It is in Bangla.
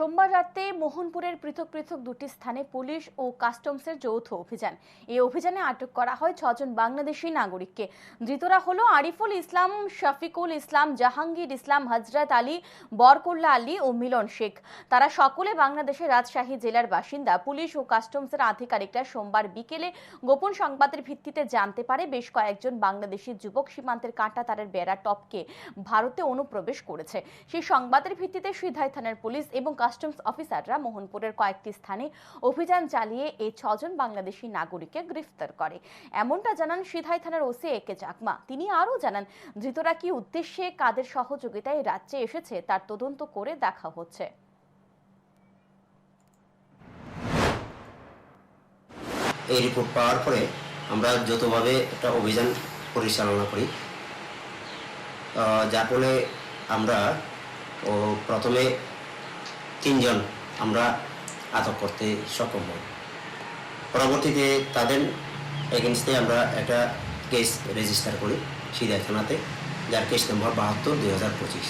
সোমবার রাতে মোহনপুরের পৃথক পৃথক দুটি স্থানে পুলিশ ও কাস্টমসের যৌথ অভিযান। এই অভিযানে আটক করা হয় ছজন বাংলাদেশি নাগরিককে। ধৃতরা হলো আরিফুল ইসলাম, শফিকুল ইসলাম, জাহাঙ্গীর ইসলাম হজরত আলী, বরকল্লা আলী ও মিলন শেখ। তারা সকলে বাংলাদেশের রাজশাহী জেলার বাসিন্দা। পুলিশ ও কাস্টমসের আধিকারিকরা সোমবার বিকেলে গোপন সংবাদের ভিত্তিতে জানতে পারে বেশ কয়েকজন বাংলাদেশি যুবক সীমান্তের কাঁটা তারের বেড়া টপকে ভারতে অনুপ্রবেশ করেছে। সেই সংবাদের ভিত্তিতে সিধাই থানার পুলিশ এবং কাস্টমস অফিসাররা মোহনপুরের কয়েকটি স্থানে অভিযান চালিয়ে এই ছজন বাংলাদেশি নাগরিককে গ্রেফতার করে। এমনটা জানান সিধাই থানার ওসি এ কে চাকমা। তিনি আরও জানান, ধৃতরা কি উদ্দেশ্যে কাদের সহযোগিতায় রাজ্যে এসেছে তার তদন্ত করে দেখা হচ্ছে। এই রিপোর্ট পাওয়ার পরে আমরা যৌথভাবে একটা অভিযান পরিচালনা করি। যার ফলে আমরা ও প্রথমে তিনজন আমরা আটক করতে সক্ষম হই। পরবর্তীতে তাদের এগেনস্টে আমরা একটা কেস রেজিস্টার করি সিদায় থানাতে, যার কেস নম্বর বাহাত্তর দুই হাজার পঁচিশ।